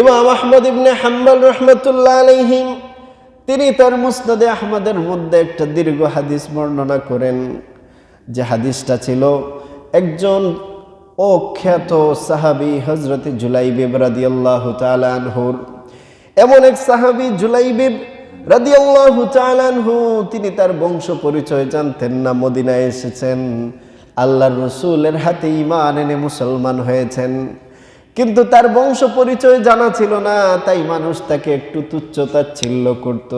ইমাম আহমদ ইবনে হাম্বল রহমতুল্লাহ আলাইহিম, তিনি তার মুসনাদে আহমদের মধ্যে একটা দীর্ঘ হাদিস বর্ণনা করেন। যে হাদিসটা ছিল, একজন অখ্যাত সাহাবি হজরত জুলাইবিব রাদিয়াল্লাহু তাআলা আনহুর, এমন এক সাহাবি জুলাইবিব রাদিয়াল্লাহু তাআলা আনহু, তিনি তার বংশ পরিচয় জানতেন না, মদিনায় এসেছেন। আল্লাহর রসুলের হাতে ইমান এনে মুসলমান হয়েছেন। কিন্তু তার বংশ পরিচয় জানা ছিল না তাই মানুষ তাকে একটু তুচ্ছ তাচ্ছিল্য করত।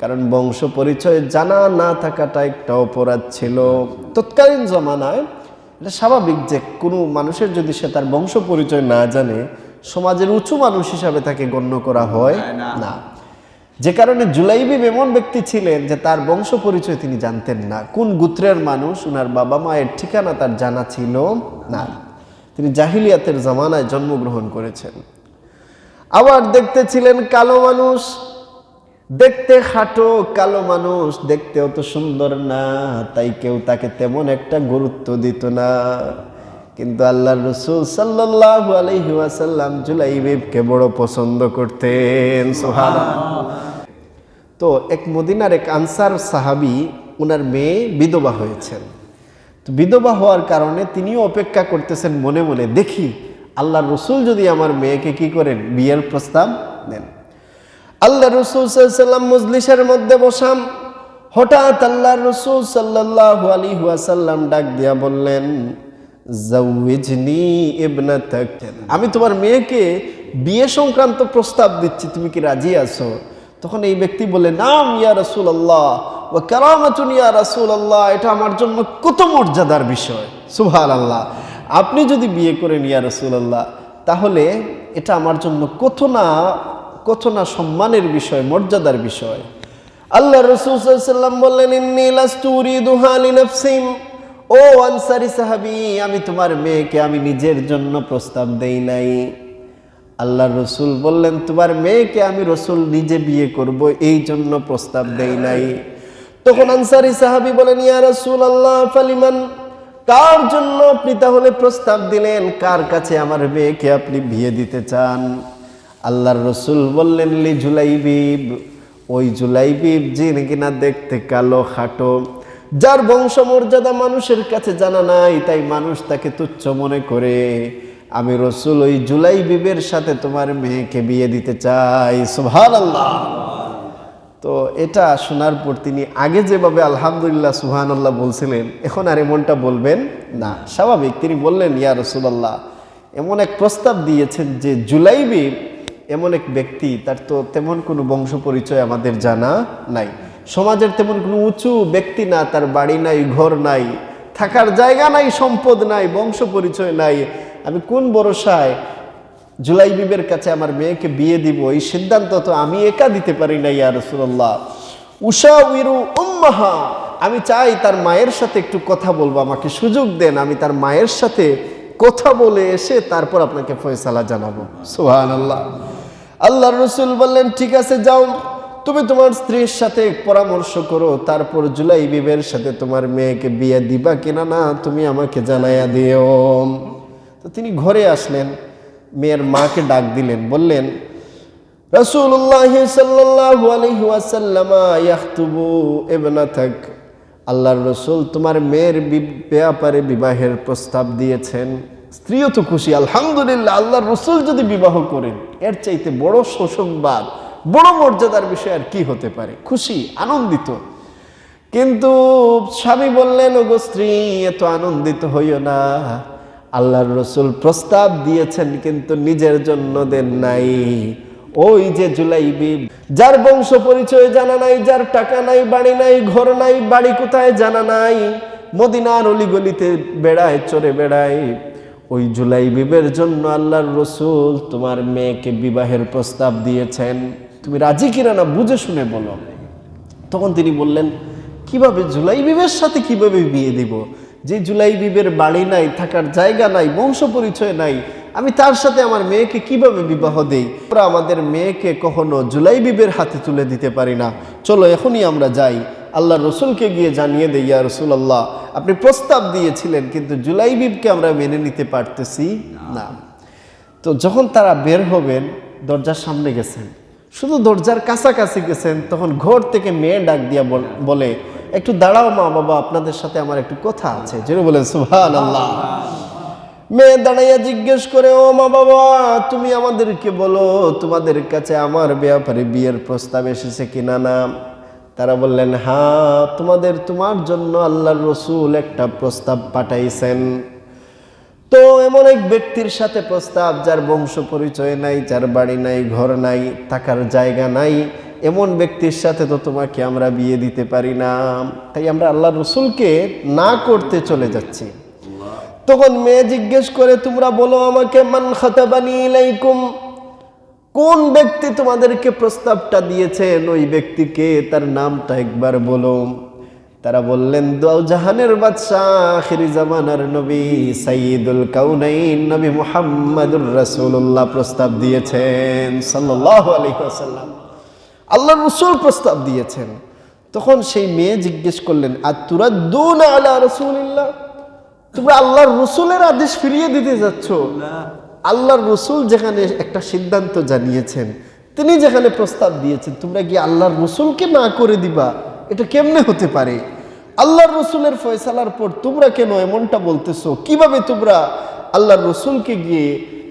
কারণ বংশ পরিচয় জানা না থাকাটা একটা অপরাধ ছিল। তৎকালীন জমানায় এটা স্বাভাবিক যে কোনো মানুষের যদি সে তার বংশ পরিচয় না জানে সমাজের উঁচু মানুষ হিসাবে তাকে গণ্য করা হয় না। যে কারণে জুলাইবিব এমন ব্যক্তি ছিলেন যে তার বংশ পরিচয় তিনি জানতেন না। কোন গোত্রের মানুষ ওনার বাবা মায়ের ঠিকানা তার জানা ছিল না। তিনি জাহিলিয়াতের জামানায় জন্মগ্রহণ করেছেন। আবার দেখতে ছিলেন কালো মানুষ। দেখতে খাটো কালো মানুষ দেখতে অত সুন্দর না, তাই কেউ তাকে তেমন একটা গুরুত্ব দিত না। কিন্তু আল্লাহর রসুল সাল্লাল্লাহু আলাইহি ওয়াসাল্লাম জুলাইবিবকে বড় পছন্দ করতেন, সুবহানাল্লাহ। তো এক মদিনার এক আনসার সাহাবি ওনার মেয়ে বিধবা হয়েছেন। তো বিধবা হওয়ার কারণে তিনিও অপেক্ষা করতেছেন মনে মনে, দেখি আল্লাহ রসুল যদি আমার মেয়েকে কি করেন? বিয়ের প্রস্তাব দেন। আল্লাহ রসুল সাল্লাম মজলিসের মধ্যে বসাম। হঠাৎ আল্লাহ রসুল সাল্লাহ আলী ওয়াসাল্লাম ডাক দিয়া বললেন আমি তোমার মেয়েকে বিয়ে সংক্রান্ত প্রস্তাব দিচ্ছি, তুমি কি রাজি আছো? তখন এই ব্যক্তি বলে, নাম ইয়া রসুল আল্লাহ ও কেরামাতুন ইয়া রসুল আল্লাহ এটা আমার জন্য কত মর্যাদার বিষয়। সুভাল আল্লাহ আপনি যদি বিয়ে করেন ইয়া রসুল আল্লাহ তাহলে এটা আমার জন্য কত না কত না সম্মানের বিষয়, মর্যাদার বিষয়। আল্লাহ রসুল সাল্লাম বললেন ও আনসারি সাহাবি, আমি তোমার মেয়েকে আমি নিজের জন্য প্রস্তাব দেই নাই। আল্লাহ রসুল বললেন, তোমার মেয়েকে আমি রসুল নিজে বিয়ে করব, এই জন্য প্রস্তাব দেই নাই। তখন আনসারি সাহাবি বলেন, ইয়া রসুল আল্লাহ ফালিমান? কার জন্য আপনি তাহলে প্রস্তাব দিলেন? কার কাছে আমার মেয়েকে আপনি বিয়ে দিতে চান? আল্লাহর রসুল বললেন, লি জুলাইবিব। ওই জুলাইবিব যিনি কিনা দেখতে কালো, খাটো। যার বংশমর্যাদা মানুষের কাছে জানা নাই, তাই মানুষ তাকে তুচ্ছ মনে করে। আমি রসুল, ওই জুলাই বিবের সাথে তোমার মেয়েকে বিয়ে দিতে চাই। সুহান আল্লাহ তো এটা শোনার পর তিনি আগে যেভাবে আলহামদুলিল্লাহ সুহান আল্লাহ বলছিলেন, এখন আর এমনটা বলবেন না। স্বাভাবিক, তিনি বললেন, ইয়া রসুলাল্লাহ, এমন এক প্রস্তাব দিয়েছেন যে জুলাইবি এমন এক ব্যক্তি, তার তো তেমন কোনো বংশ পরিচয় আমাদের জানা নাই। সমাজের তেমন কোনো উঁচু ব্যক্তি না, তার বাড়ি নাই, ঘর নাই, থাকার জায়গা নাই, সম্পদ নাই, বংশ পরিচয় নাই। আমি কোন ভরসায় জুলাই বিবের কাছে আমার মেয়েকে বিয়ে দিব, এই সিদ্ধান্ত তো আমি একা দিতে পারি না ইয়া রসুল্লাহ উষা উইরু উম্মাহা, আমি চাই তার মায়ের সাথে একটু কথা বলব, আমাকে সুযোগ দেন, আমি তার মায়ের সাথে কথা বলে এসে তারপর আপনাকে ফয়সালা জানাব। সোহান আল্লাহ আল্লাহ রসুল বললেন, ঠিক আছে, যাও। তুমি তোমার স্ত্রীর সাথে পরামর্শ করো, তারপর জুলাই বিবের সাথে তোমার মেয়েকে বিয়ে দিবা কিনা না, তুমি আমাকে জানাইয়া দিও। তো তিনি ঘরে আসলেন। মেয়ের মাকে ডাক দিলেন, বললেন আল্লাহর রসুল তোমার মেয়ের ব্যাপারে বিবাহের প্রস্তাব দিয়েছেন। স্ত্রীও তো খুশি, আলহামদুলিল্লাহ, আল্লাহর রসুল যদি বিবাহ করেন, এর চাইতে বড় শোষণবাদ বড় মর্যাদার বিষয় আর কি হতে পারে? খুশি, আনন্দিত। কিন্তু স্বামী বললেন, ওগো স্ত্রী, এত আনন্দিত হইও না। আল্লাহর রসুল প্রস্তাব দিয়েছেন, কিন্তু নিজের জন্য দেন নাই। ওই যে জুলাইবি, যার বংশ পরিচয় জানা নাই, যার টাকা নাই, বাড়ি নাই, ঘর নাই, বাড়ি কোথায় জানা নাই, মদিনার অলিগলিতে বেড়ায় চড়ে বেড়ায়। ওই জুলাই বিবের জন্য আল্লাহর রসুল তোমার মেয়েকে বিবাহের প্রস্তাব দিয়েছেন। তুমি রাজি কিনা না, বুঝে শুনে বলো। তখন তিনি বললেন, কীভাবে জুলাই বিবের সাথে কীভাবে বিয়ে দিব? যে জুলাই বিবের বাড়ি নাই, থাকার জায়গা নাই, বংশ পরিচয় নাই, আমি তার সাথে আমার মেয়েকে কীভাবে বিবাহ দেই? আমরা আমাদের মেয়েকে কখনো জুলাই বিবের হাতে তুলে দিতে পারি না। চলো, এখনই আমরা যাই। আল্লাহ রসুলকে গিয়ে জানিয়ে দেই, ইয়া রসুল আল্লাহ আপনি প্রস্তাব দিয়েছিলেন, কিন্তু জুলাই বিবকে আমরা মেনে নিতে পারতেছি না। তো যখন তারা বের হবেন, দরজার সামনে গেছেন। শুধু দরজার কাছাকাছি গেছেন, তখন ঘর থেকে মেয়ে ডাক দিয়া বলে একটু দাঁড়াও মা, বাবা, আপনাদের সাথে আমার একটু কথা আছে। যেন বলেন সুহান আল্লাহ মেয়ে দাঁড়াইয়া জিজ্ঞেস করে, ও মা, বাবা, তুমি আমাদেরকে বলো, তোমাদের কাছে আমার ব্যাপারে বিয়ের প্রস্তাব এসেছে কিনা না? তারা বললেন হ্যাঁ তোমাদের, তোমার জন্য আল্লাহর রসুল একটা প্রস্তাব পাঠাইছেন। তো এমন এক ব্যক্তির সাথে প্রস্তাব, যার বংশ পরিচয় নাই, যার বাড়ি নাই, ঘর নাই, থাকার জায়গা নাই এমন ব্যক্তির সাথে তো তোমাকে আমরা বিয়ে দিতে পারি না। তাই আমরা আল্লাহ রসুলকে না করতে চলে যাচ্ছি। তখন মেয়ে জিজ্ঞেস করে, তোমরা বলো আমাকে, মান খাতাবানি কোন ব্যক্তি তোমাদেরকে প্রস্তাবটা দিয়েছেন ওই ব্যক্তিকে তার নামটা একবার বলো। তারা বললেন জাহানের বাদশাহ নবী সাইয়্যিদুল কাউনাইন, নবী মুহাম্মাদুর রাসূলুল্লাহ প্রস্তাব দিয়েছেন সাল্লাল্লাহু আলাইহি ওয়াসাল্লাম। আল্লাহর রসুল প্রস্তাব দিয়েছেন। তখন সেই মেয়ে জিজ্ঞেস করলেন আর তুরা দুন আলা রসুলিল্লাহ? তোমরা আল্লাহর রসুলের আদেশ ফিরিয়ে দিতে যাচ্ছ। আল্লাহর রসুল যেখানে একটা সিদ্ধান্ত জানিয়েছেন, তিনি যেখানে প্রস্তাব দিয়েছেন, তোমরা কি আল্লাহর রসুলকে না করে দিবা, এটা কেমনে হতে পারে? আল্লাহর রসুলের ফয়সালার পর তোমরা কেন এমনটা বলতেছো? কীভাবে তোমরা আল্লাহর রসুলকে গিয়ে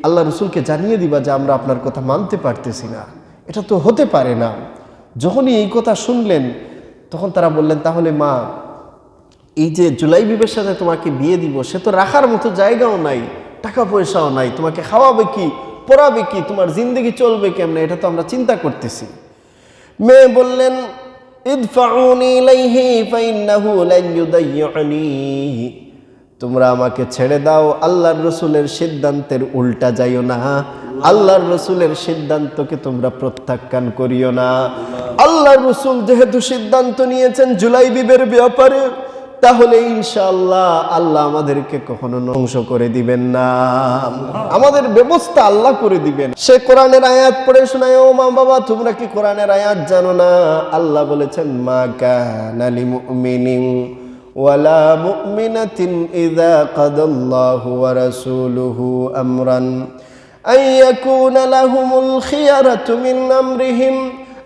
আল্লাহ রসুলকে জানিয়ে দিবা যে আমরা আপনার কথা মানতে পারতেছি না? এটা তো হতে পারে না। যখনই এই কথা শুনলেন, তখন তারা বললেন, তাহলে মা, এই যে জুলাই বিবের সাথে তোমাকে বিয়ে দিব, সে তো রাখার মতো জায়গাও নাই, টাকা পয়সাও নাই, তোমাকে খাওয়াবে কি, পড়াবে কি, তোমার জিন্দগি চলবে কেমনে, এটা তো আমরা চিন্তা করতেছি। মেয়ে বললেন তোমরা আমাকে ছেড়ে দাও, আল্লাহর রসুলের সিদ্ধান্তের উল্টা যাইও না। আল্লাহর রসুলের সিদ্ধান্তকে তোমরা প্রত্যাখ্যান করিও না। আল্লাহর রসুল যেহেতু সিদ্ধান্ত নিয়েছেন জুলাই বিবের ব্যাপারে, তাহলে ইনশাল্লাহ আল্লাহ আমাদেরকে কখনো ধ্বংস করে দিবেন না। আমাদের ব্যবস্থা আল্লাহ করে দিবেন। সে কোরআনের আয়াত পড়ে শোনায়, ও মা বাবা, তোমরা কি কোরআনের আয়াত জানো না? আল্লাহ বলেছেন, মা কানালি মুমিনিন ওয়ালা মুমিনাতিন ইযা কাদাল্লাহু ওয়া রাসূলুহু আমরান। أن يكون لهم الخيرة من أمرهم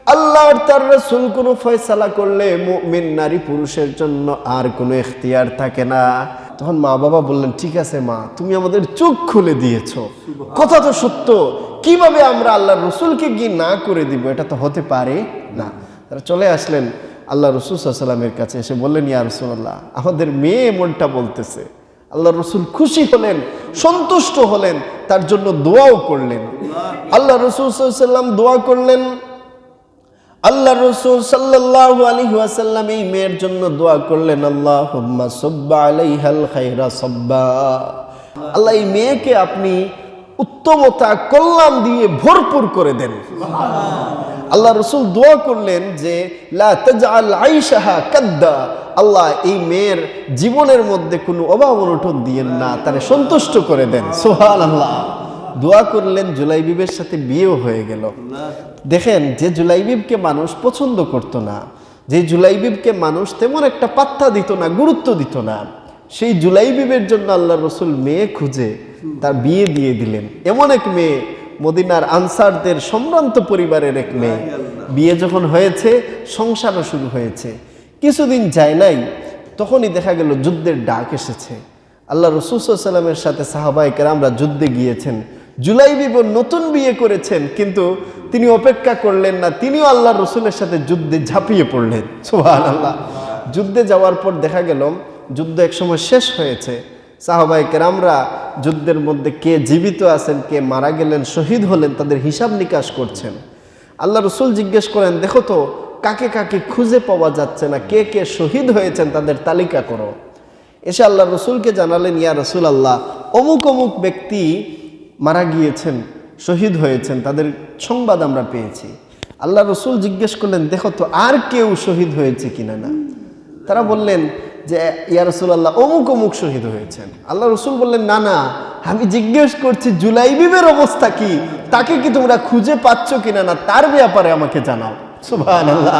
আল্লাহর তার রসুল কোনো ফয়সালা করলে মুমিন নারী পুরুষের জন্য আর কোনো এখতিয়ার থাকে না তখন মা বাবা বললেন ঠিক আছে মা তুমি আমাদের চোখ খুলে দিয়েছ কথা তো সত্য কিভাবে আমরা আল্লাহর রসুলকে গিয়ে না করে দিব এটা তো হতে পারে না তারা চলে আসলেন আল্লাহ রসুল সাল্লামের কাছে এসে বললেন ইয়া রসুল্লাহ আমাদের মেয়ে মনটা বলতেছে আল্লাহ রসুল খুশি হলেন, সন্তুষ্ট হলেন, তার জন্য দোয়াও করলেন। আল্লাহ রসুল সাল্লাম দোয়া করলেন। আল্লাহ রসুল সাল্লাহ আলী এই মেয়ের জন্য দোয়া করলেন আল্লাহ সব্বা সব্বা। আল্লাহ, এই মেয়েকে আপনি উত্তমতা কল্যাণ দিয়ে ভরপুর করে দেন। আল্লাহ রসুল দোয়া করলেন যে আল্লাহ এই মেয়ের জীবনের মধ্যে কোনো অভাব অনটন দিয়েন না, তারে সন্তুষ্ট করে দেন। সোহান আল্লাহ দোয়া করলেন, জুলাইবিবের সাথে বিয়েও হয়ে গেল। দেখেন, যে জুলাইবিবকে মানুষ পছন্দ করতো না, যে জুলাইবিবকে মানুষ তেমন একটা পাত্তা দিত না, গুরুত্ব দিত না, সেই জুলাইবিবের জন্য আল্লাহ রসুল মেয়ে খুঁজে তার বিয়ে দিয়ে দিলেন। এমন এক মেয়ে, মদিনার আনসারদের সম্ভ্রান্ত পরিবারের এক মেয়ে। বিয়ে যখন হয়েছে, সংসারও শুরু হয়েছে। কিছুদিন যায় নাই, তখনই দেখা গেল যুদ্ধের ডাক এসেছে। আল্লাহ রসুলামের সাথে সাহাবাইকের আমরা যুদ্ধে গিয়েছেন। জুলাই বিবর নতুন বিয়ে করেছেন, কিন্তু তিনি অপেক্ষা করলেন না। তিনিও আল্লাহ রসুলের সাথে যুদ্ধে ঝাঁপিয়ে পড়লেন। সুহান আল্লাহ যুদ্ধে যাওয়ার পর দেখা গেল, যুদ্ধ একসময় শেষ হয়েছে। সাহাবাই কেরামরা যুদ্ধের মধ্যে কে জীবিত আছেন, কে মারা গেলেন, শহীদ হলেন, তাদের হিসাব নিকাশ করছেন। আল্লাহ রসুল জিজ্ঞেস করেন, দেখো তো, কাকে কাকে খুঁজে পাওয়া যাচ্ছে না? কে কে শহীদ হয়েছেন তাদের তালিকা করো। এসে আল্লাহ রসুলকে জানালেন, ইয়া রসুল আল্লাহ অমুক অমুক ব্যক্তি মারা গিয়েছেন, শহীদ হয়েছেন, তাদের সংবাদ আমরা পেয়েছি। আল্লাহ রসুল জিজ্ঞেস করলেন, দেখো তো, আর কেউ শহীদ হয়েছে কিনা না? তারা বললেন যে, ইয়া রসুল্লাহ অমুক অমুক শহীদ হয়েছেন। আল্লাহ রসুল বললেন, না না, আমি জিজ্ঞেস করছি জুলাইবিবের অবস্থা কি? তাকে কি তোমরা খুঁজে পাচ্ছ কিনা না? তার ব্যাপারে আমাকে জানাও। সুবাহ আল্লাহ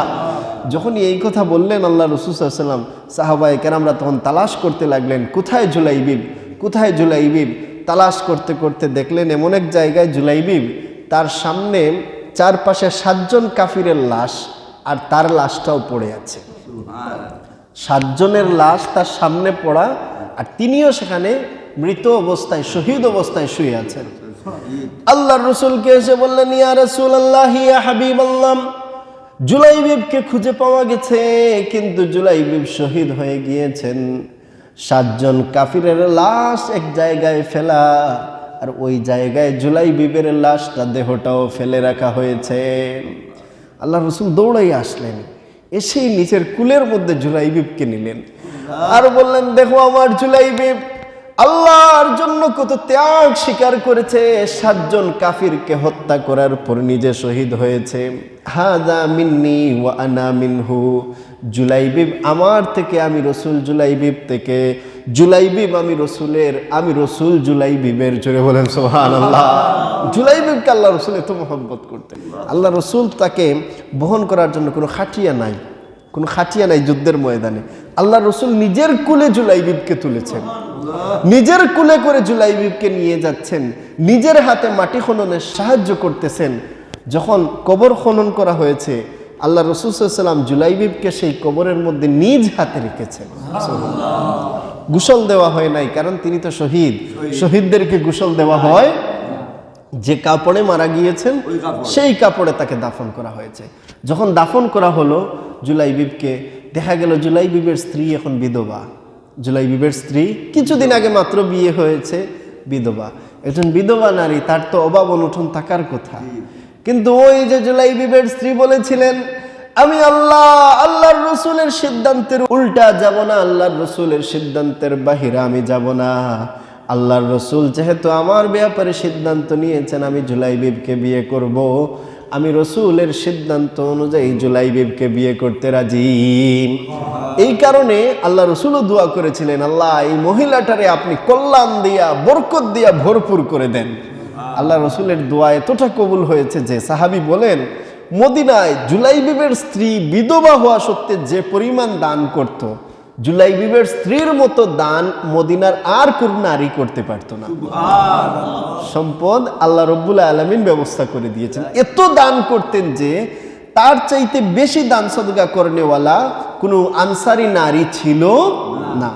যখনই এই কথা বললেন আল্লাহ রসুল সাল্লাম সাহাবাই কেরামরা তখন তালাশ করতে লাগলেন, কোথায় জুলাইবিব কোথায় জুলাইবিব তালাশ করতে করতে দেখলেন, এমন এক জায়গায় জুলাইবিব তার সামনে চারপাশে সাতজন কাফিরের লাশ, আর তার লাশটাও পড়ে আছে। সাতজনের লাশ তার সামনে পড়া আর তিনিও সেখানে মৃত অবস্থায়, শহীদ অবস্থায় শুয়ে আছেন। আল্লাহর রসুলকে এসে বললেন, ইয়া রসুল আল্লাহ হাবিব আল্লাহ জুলাইবিবকে খুঁজে পাওয়া গেছে, কিন্তু জুলাইবিব শহীদ হয়ে গিয়েছেন। সাতজন কাফিরের লাশ এক জায়গায় ফেলা, আর ওই জায়গায় জুলাই জুলাইবিবের লাশটা দেহটাও ফেলে রাখা হয়েছে। আল্লাহ রসুল দৌড়াই আসলেন। এসেই নিচের কুলের মধ্যে জুলাইবিবকে নিলেন। আর বললেন দেখো আমার জুলাইবিব আল্লাহর জন্য কত ত্যাগ স্বীকার করেছে। সাতজন কাফিরকে হত্যা করার পর নিজে শহীদ হয়েছে। হাদা মিন্নি ওয়া আনা মিনহু। জুলাইবিব আমার থেকে আমি রসুল জুলাইবিব থেকে। জুলাইবিব আমি রসুলের, আমি রসুল জুলাইবিবের, জোরে বলেন সোহান আল্লাহ জুলাইবিবকে আল্লাহ রসুল এত মোহব্বত করতেন। আল্লাহ রসুল তাকে বহন করার জন্য কোনো খাটিয়া নাই। কোনো খাটিয়া নাই যুদ্ধের ময়দানে। আল্লাহ রসুল নিজের কুলে জুলাইবিবকে তুলেছেন। নিজের কুলে করে জুলাইবিবকে নিয়ে যাচ্ছেন। নিজের হাতে মাটি খননের সাহায্য করতেছেন। যখন কবর খনন করা হয়েছে আল্লাহ রসুলাম জুলাইবিবকে সেই কবরের মধ্যে নিজ হাতে রেখেছেন। গুসল দেওয়া হয় নাই কারণ তিনি তো শহীদ। শহীদদেরকে গুসল দেওয়া হয়। যে কাপড়ে মারা গিয়েছেন সেই কাপড়ে তাকে দাফন করা হয়েছে। যখন দাফন করা হলো জুলাইবিবকে, দেখা গেল জুলাইবিবের স্ত্রী এখন বিধবা। জুলাইবিবের স্ত্রী কিছুদিন আগে মাত্র বিয়ে হয়েছে, বিধবা। একজন বিধবা নারী, তার তো অভাব অনটন থাকার কথা। কিন্তু ওই যে জুলাইবিবের স্ত্রী বলেছিলেন, আমি আল্লাহ, আল্লাহর রসুলের সিদ্ধান্তের উল্টা যাব না, আল্লাহর রসুলের সিদ্ধান্তের বাহিরে আমি যাব না। আল্লাহর রসুল যেহেতু আমার ব্যাপারে সিদ্ধান্ত নিয়েছেন, আমি জুলাইবিবকে বিয়ে করব। আমি রসুলের সিদ্ধান্ত অনুযায়ী জুলাইবিবকে বিয়ে করতে রাজি এই কারণে আল্লাহ রসুলও দোয়া করেছিলেন, আল্লাহ, এই মহিলাটারে আপনি কল্যাণ দিয়া, বরকত দিয়া ভরপুর করে দেন আল্লাহ রসুলের দোয়া এতটা কবুল হয়েছে যে সাহাবি বলেন, মদিনায় জুলাইবিবের স্ত্রী বিধবা হওয়া সত্ত্বে যে পরিমাণ দান করত। জুলাইবিবের স্ত্রীর মতো দান মদিনার আর কোন নারী করতে পারত না। সম্পদ আল্লাহ রব্বুল আলমিন ব্যবস্থা করে দিয়েছেন। এত দান করতেন যে তার চাইতে বেশি দান সদগা করেনওয়ালা কোনো আনসারি নারী ছিল না।